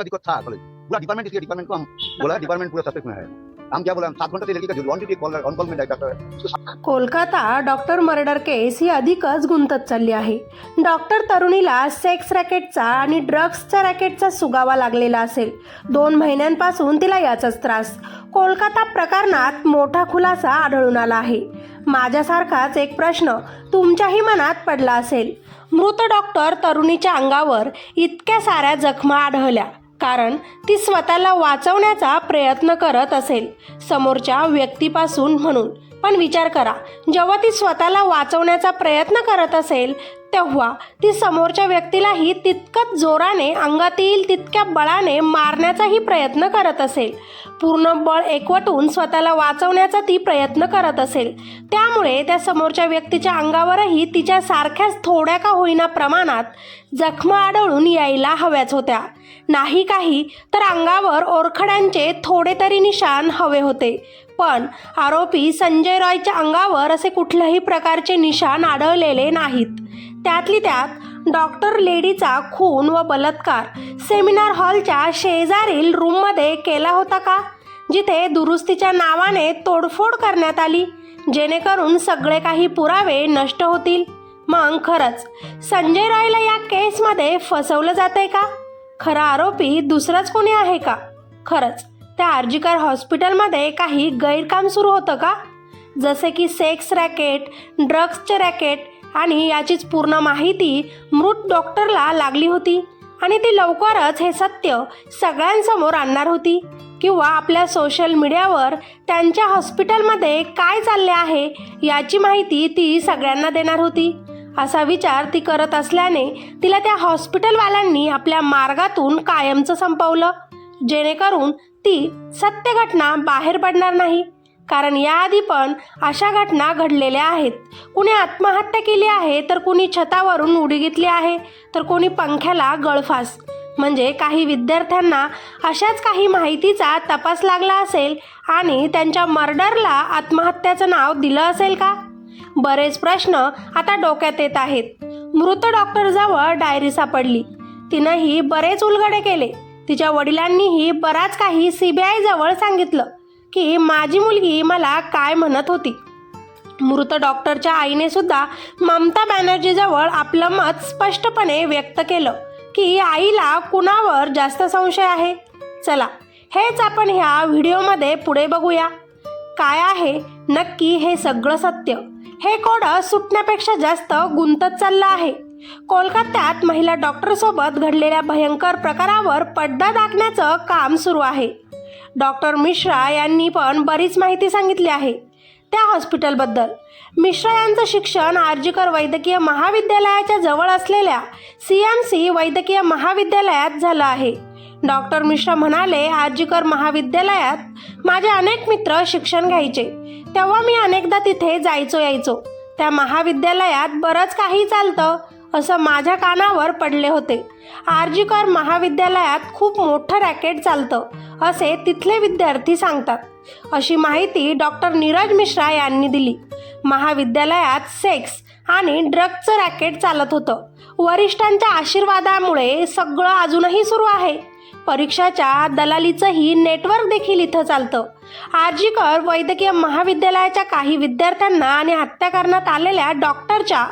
उसका दिक्कत था? कॉलेज। पूरा डिपार्टमेंट इसलिए डिपार्टमेंट को हम बोला डिपार्टमेंट पूरा सस्पेक्ट में है। हम क्या बोला हम सात घंटे से लड़की का जो कॉल ऑन कॉल में डॉक्टर है कोलकाता डॉक्टर मर्डर केस ही अधिकच गुंतत चालली आहे. डॉक्टर तरुणीला सेक्स रॅकेटचा आणि ड्रग्सच्या रॅकेटचा सुगावा लागलेला असेल. दोन महिन्यांपासून तिला याचाच त्रास. कोलकाता प्रकरणात मोठा खुलासा आढळून आला आहे. माझ्यासारखाच एक प्रश्न तुमच्याही मनात पडला असेल. मृत डॉक्टर तरुणीच्या अंगावर इतक्या साऱ्या जखमा आढळल्या. कारण ती स्वतःला वाचवण्याचा प्रयत्न करत असेल. समोरच्या व्यक्तीपासून म्हणून. पण विचार करा जेव्हा ती स्वतःला वाचवण्याचा प्रयत्न करत असेल तेव्हा ती समोरच्या व्यक्तीलाही तितकंच जोराने अंगात येईल तितक्या बळाने मारण्याचाही प्रयत्न करत असेल. पूर्ण बळ एकवटून स्वतःला वाचवण्याचा ती प्रयत्न करत असेल. त्यामुळे त्या समोरच्या व्यक्तीच्या अंगावरही तिच्या सारख्याच थोड्या का होईना प्रमाणात जखमा आढळून यायला हव्याच होत्या. नाही काही तर अंगावर ओरखड्यांचे थोडे तरी निशाण हवे होते. पण आरोपी संजय रॉयच्या अंगावर असे कुठल्याही प्रकारचे निशाण आढळलेले नाहीत. त्यातली त्यात डॉक्टर लेडीचा खून व बलात्कार सेमिनार हॉलच्या शेजारील रूममध्ये केला होता का? जिथे दुरुस्तीच्या नावाने तोडफोड करण्यात आली जेणेकरून सगळे काही पुरावे नष्ट होतील. मग खरंच संजय रॉयला या केसमध्ये फसवलं जातंय का? खरा आरोपी दुसराच कोणी आहे का? खरंच त्या आर्जिकर हॉस्पिटलमध्ये काही गैरकाम सुरू होतं का? जसे की सेक्स रॅकेट ड्रग्सचे रॅकेट आणि याचीच पूर्ण माहिती मृत डॉक्टरला लागली होती. आणि ती लवकरच हे सत्य सगळ्यांसमोर आणणार होती. किंवा आपल्या सोशल मीडियावर त्यांच्या हॉस्पिटलमध्ये काय चालले आहे याची माहिती ती सगळ्यांना देणार होती. असा विचार ती करत असल्याने तिला त्या हॉस्पिटलवाल्यांनी आपल्या मार्गातून कायमचं संपवलं. जेणेकरून ती सत्य घटना बाहेर पडणार नाही. कारण याआधी पण अशा घटना घडलेल्या आहेत. कुणी आत्महत्या केली आहे तर कुणी छतावरून उडी घेतली आहे तर कोणी पंख्याला गळफास. म्हणजे काही विद्यार्थ्यांना अशाच काही माहितीचा तपास लागला असेल आणि त्यांच्या मर्डरला आत्महत्याचं नाव दिलं असेल का? बरेच प्रश्न आता डोक्यात येत आहेत. मृत डॉक्टरजवळ डायरी सापडली. तिनंही बरेच उलगडे केले. तिच्या वडिलांनीही बराच काही सी बी जवळ सांगितलं. की माझी मुलगी मला काय म्हणत होती? मृत डॉक्टरच्या आईने सुद्धा ममता बॅनर्जीजवळ आपलं मत स्पष्टपणे व्यक्त केलं की आईला कुणावर जास्त संशय आहे? चला हेच आपण ह्या व्हिडिओमध्ये पुढे बघूया. काय आहे? नक्की हे सगळं सत्य. हे कोड सुटण्यापेक्षा जास्त गुंतत चाललं आहे. कोलकात्यात महिला डॉक्टरसोबत घडलेल्या भयंकर प्रकारावर पडदा दाखण्याचं काम सुरू आहे. डॉक्टर मिश्रा यांनी पण बरीच माहिती सांगितली आहे. त्या हॉस्पिटलबद्दल. मिश्रा यांचं शिक्षण आर्जीकर वैद्यकीय महाविद्यालयाच्या जवळ असलेल्या सी एम सी वैद्यकीय महाविद्यालयात झालं आहे. डॉक्टर मिश्रा म्हणाले आर्जीकर महाविद्यालयात माझे अनेक मित्र शिक्षण घ्यायचे. तेव्हा मी अनेकदा तिथे जायचो यायचो त्या महाविद्यालयात बरंच काही चालतं. असं माझ्या कानावर पडले होते. आर्जीकर महाविद्यालयात खूप मोठं रॅकेट चालतं असे तिथले विद्यार्थी सांगतात. अशी माहिती डॉक्टर नीरज मिश्रा यांनी दिली. महाविद्यालयात सेक्स आणि ड्रग्जचं रॅकेट चालत होतं. वरिष्ठांच्या आशीर्वादामुळे सगळं अजूनही सुरू आहे. परीक्षाच्या दलालीचंही नेटवर्क देखील इथं चालतं. आर्जीकर वैद्यकीय महाविद्यालयाच्या काही विद्यार्थ्यांना आणि हत्या करण्यात आलेल्या डॉक्टरच्या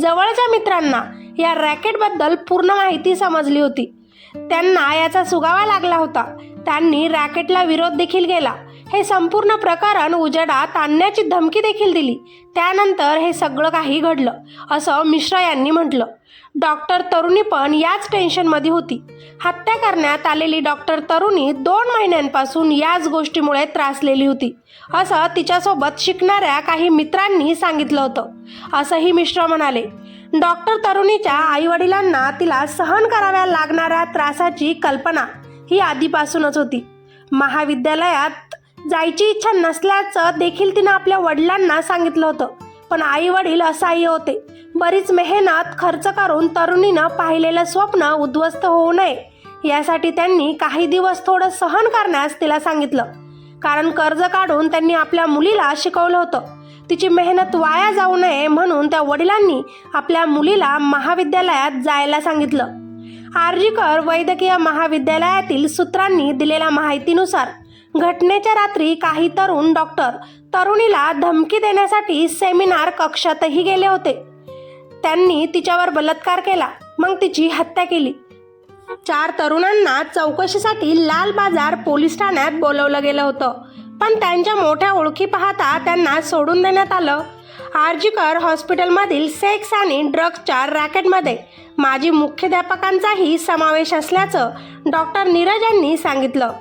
जवळच्या मित्रांना या रॅकेटबद्दल पूर्ण माहिती समजली होती. त्यांना याचा सुगावा लागला होता. त्यांनी रॅकेटला विरोध देखील केला. हे संपूर्ण प्रकरण उजेडात आणण्याची धमकी देखील दिली. त्यानंतर हे सगळं काही घडलं असं मिश्रा यांनी म्हटलं. डॉक्टर तरुणी पण याच टेन्शनमध्ये होती. हत्या करण्यात आलेली डॉक्टर तरुणी दोन महिन्यांपासून याच गोष्टीमुळे त्रासलेली होती असं तिच्यासोबत शिकणाऱ्या काही मित्रांनी सांगितलं होतं असंही मिश्रा म्हणाले. डॉक्टर तरुणीच्या आईवडिलांना तिला सहन कराव्या लागणाऱ्या त्रासाची कल्पना ही आधीपासूनच होती. महाविद्यालयात जायची इच्छा नसल्याचं देखील तिनं आपल्या वडिलांना सांगितलं होतं. पण आई वडील असहाय्य होते. बरीच मेहनत खर्च करून तरुणीनं पाहिलेलं स्वप्न उद्ध्वस्त होऊ नये. यासाठी त्यांनी काही दिवस थोडं सहन करण्यास तिला सांगितलं. कारण कर्ज काढून त्यांनी आपल्या मुलीला शिकवलं होतं. तिची मेहनत वाया जाऊ नये म्हणून त्या वडिलांनी आपल्या मुलीला महाविद्यालयात जायला सांगितलं. आर्जीकर वैद्यकीय महाविद्यालयातील सूत्रांनी दिलेल्या माहितीनुसार घटनेच्या रात्री काही तरुण डॉक्टर तरुणीला धमकी देण्यासाठी सेमिनार कक्षातही गेले होते. त्यांनी तिच्यावर बलात्कार केला. मग तिची हत्या केली. चार तरुणांना चौकशीसाठी लाल बाजार पोलीस ठाण्यात बोलवलं गेलं होतं. पण त्यांच्या मोठ्या ओळखी पाहता त्यांना सोडून देण्यात आलं. आर्जीकर हॉस्पिटलमधील सेक्स आणि ड्रग्सच्या रॅकेटमध्ये माजी मुख्याध्यापकांचाही समावेश असल्याचं डॉक्टर नीरज यांनी सांगितलं.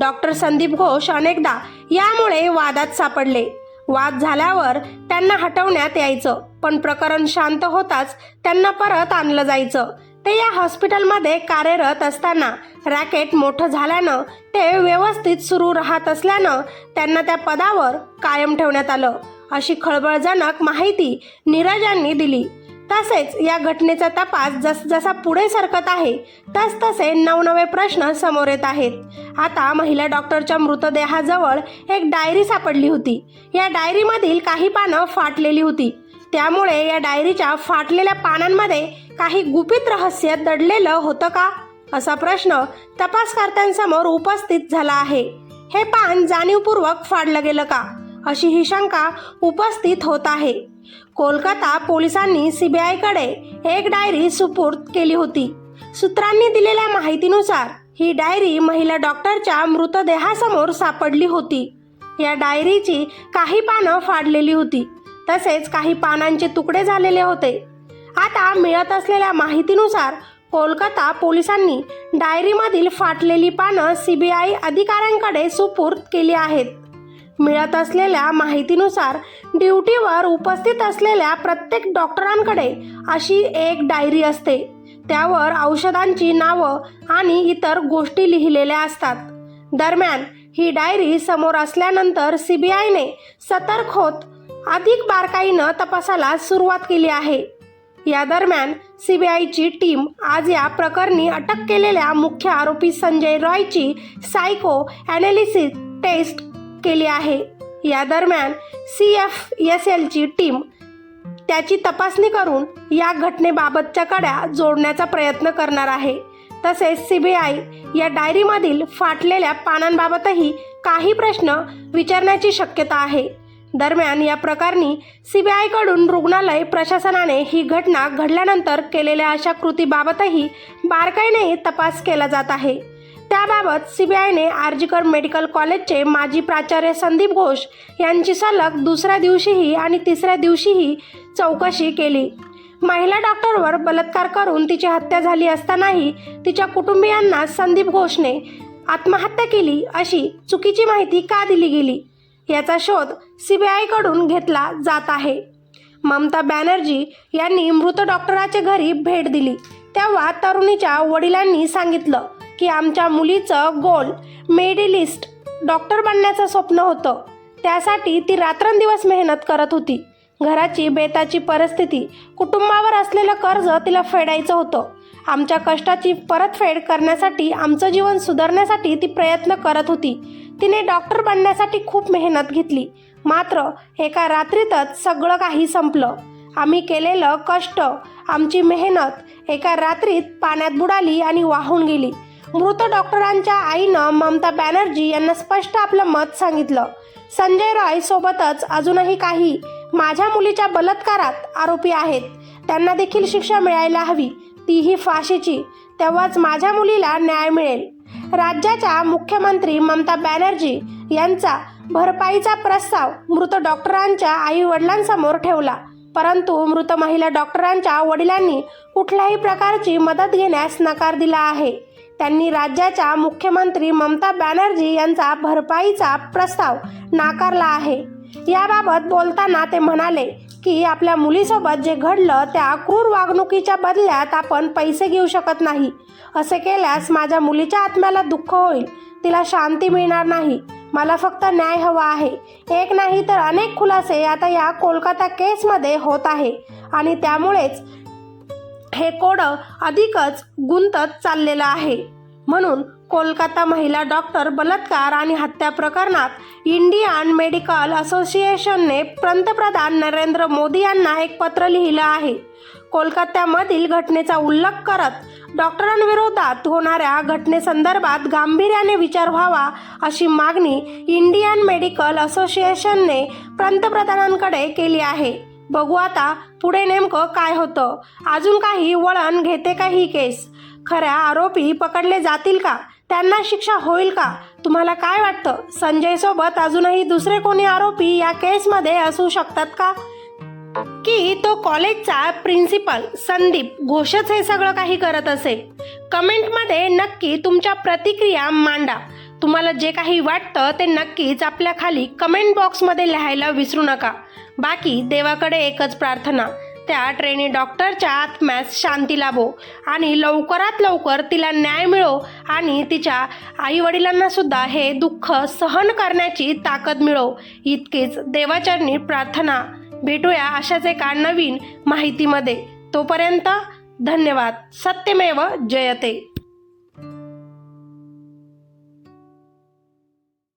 डॉक्टर संदीप घोष अनेकदा यामुळे वादात सापडले. वाद झाल्यावर त्यांना हटवण्यात यायचं पण प्रकरण शांत होताच त्यांना परत आणलं जायचं. ते या हॉस्पिटलमध्ये कार्यरत असताना रॅकेट मोठं झाल्यानं ते व्यवस्थित सुरू राहत असल्यानं त्यांना त्या पदावर कायम ठेवण्यात आलं. अशी खळबळजनक माहिती नीरजांनी दिली. तसेच या घटनेचा तपास जसजसा पुढे सरकत आहे तसतसे नवनवे प्रश्न समोर येत आहेत. आता महिला डॉक्टरच्या मृतदेहाजवळ एक डायरी सापडली होती. या डायरीमधील काही पानं फाटलेली होती. त्यामुळे या डायरीच्या फाटलेल्या पानांमध्ये काही गुपित रहस्य दडलेलं होतं का? असा प्रश्न तपासकर्त्यांसमोर उपस्थित झाला आहे. हे पान जाणीवपूर्वक फाडलं गेलं का? अशी ही शंका उपस्थित होत आहे. कोलकाता पोलिसांनी सीबीआयकडे एक डायरी सुपूर्द केली होती. सूत्रांनी दिलेल्या माहितीनुसार ही डायरी महिला डॉक्टरच्या मृतदेहासमोर सापडली होती. या डायरीची काही पानं फाडलेली होती. तसेच काही पानांचे तुकडे झालेले होते. आता मिळत असलेल्या माहितीनुसार कोलकाता पोलिसांनी डायरीमधील फाटलेली पानं सीबीआय अधिकाऱ्यांकडे सुपूर्द केली आहेत. मिळत असलेल्या माहितीनुसार ड्युटीवर उपस्थित असलेल्या प्रत्येक डॉक्टरांकडे अशी एक डायरी असते. त्यावर औषधांची नावं आणि इतर गोष्टी लिहिलेल्या असतात. दरम्यान ही डायरी समोर असल्यानंतर सीबीआयने सतर्क होत अधिक बारकाईनं तपासाला सुरुवात केली आहे. या दरम्यान सीबीआयची टीम आज या प्रकरणी अटक केलेल्या मुख्य आरोपी संजय रॉयची सायको ॲनालिसिस टेस्ट केली आहे. या दरम्यान सी एफ एस एलची टीम त्याची तपासणी करून या घटनेबाबतच्या कड्या जोडण्याचा प्रयत्न करणार आहे. तसेच सी बी आय या डायरीमधील फाटलेल्या पानांबाबतही काही प्रश्न विचारण्याची शक्यता आहे. दरम्यान या प्रकरणी सीबीआयकडून रुग्णालय प्रशासनाने ही घटना घडल्यानंतर केलेल्या अशा कृतीबाबतही बारकाईने तपास केला जात आहे. त्याबाबत सीबीआयने आर्जीकर मेडिकल कॉलेजचे माजी प्राचार्य संदीप घोष यांची सलग दुसऱ्या दिवशीही आणि तिसऱ्या दिवशीही चौकशी केली. महिला डॉक्टरवर बलात्कार करून तिची हत्या झाली असतानाही तिच्या कुटुंबियांना संदीप घोषने आत्महत्या केली अशी चुकीची माहिती का दिली गेली? याचा शोध सीबीआयकडून घेतला जात आहे. ममता बॅनर्जी यांनी मृत डॉक्टराच्या घरी भेट दिली. तेव्हा तरुणीच्या वडिलांनी सांगितलं की आमच्या मुलीचं गोल मेडिलिस्ट डॉक्टर बनण्याचं स्वप्न होतं. त्यासाठी ती रात्रंदिवस मेहनत करत होती. घराची बेताची परिस्थिती कुटुंबावर असलेलं कर्ज तिला फेडायचं होतं. आमच्या कष्टाची परतफेड करण्यासाठी आमचं जीवन सुधारण्यासाठी ती प्रयत्न करत होती. तिने डॉक्टर बनण्यासाठी खूप मेहनत घेतली. मात्र एका रात्रीतच सगळं काही संपलं. आम्ही केलेलं कष्ट आमची मेहनत एका रात्रीत पाण्यात बुडाली आणि वाहून गेली. मृत डॉक्टरांच्या आईनं ममता बॅनर्जी यांना स्पष्ट आपलं मत सांगितलं. संजय रॉय सोबतच अजूनही काही माझ्या मुलीच्या बलात्कारात आरोपी आहेत. त्यांना देखील शिक्षा मिळायला हवी. तीही फाशीची. तेव्हाच माझ्या मुलीला न्याय मिळेल. राज्याच्या मुख्यमंत्री ममता बॅनर्जी यांचा भरपाईचा प्रस्ताव मृत डॉक्टरांच्या आई वडिलांसमोर ठेवला. परंतु मृत महिला डॉक्टरांच्या वडिलांनी कुठल्याही प्रकारची मदत घेण्यास नकार दिला आहे. त्यांनी राज्याच्या मुख्यमंत्री ममता बॅनर्जी यांचा भरपाईचा प्रस्ताव नाकारला आहे. याबाबत बोलताना ते म्हणाले की आपल्या मुलीसोबत जे घडलं त्या क्रूर वागणुकीच्या बदल्यात आपण पैसे घेऊ शकत नाही. असे केल्यास माझ्या मुलीच्या आत्म्याला दुःख होईल. तिला शांती मिळणार नाही. मला फक्त न्याय हवा आहे. एक नाही तर अनेक खुलासे आता या कोलकाता केसमध्ये होत आहे. आणि त्यामुळेच हे कोडं अधिकच गुंतत चाललेलं आहे. म्हणून कोलकाता महिला डॉक्टर बलात्कार आणि हत्या प्रकरणात इंडियन मेडिकल असोसिएशनने पंतप्रधान नरेंद्र मोदी यांना एक पत्र लिहिलं आहे. कोलकात्यामधील घटनेचा उल्लेख करत डॉक्टरांविरोधात होणाऱ्या घटनेसंदर्भात गांभीर्याने विचार व्हावा अशी मागणी इंडियन मेडिकल असोसिएशनने पंतप्रधानांकडे केली आहे. बघू आता पुढे नेमकं काय होतं? अजून काही वळण घेते का ही केस? खऱ्या आरोपी पकडले जातील का? त्यांना शिक्षा होईल का? तुम्हाला काय वाटतं? संजय सोबत अजूनही दुसरे कोणी आरोपी या केसमध्ये असू शकतात का? की तो कॉलेजचा प्रिन्सिपल संदीप घोषच हे सगळं काही करत असेल? कमेंटमध्ये नक्की तुमच्या प्रतिक्रिया मांडा. तुम्हाला जे काही वाटतं ते नक्कीच आपल्या खाली कमेंट बॉक्समध्ये लिहायला विसरू नका. बाकी देवाकडे एकच प्रार्थना. त्या ट्रेनी डॉक्टरच्या आत्म्यास शांती लाभो आणि लवकरात लवकर तिला न्याय मिळो आणि तिच्या आईवडिलांना सुद्धा हे दुःख सहन करण्याची ताकद मिळो. इतकीच देवाचरणी प्रार्थना. भेटूया अशाच एका नवीन माहितीमध्ये. तोपर्यंत धन्यवाद. सत्यमेव जयते.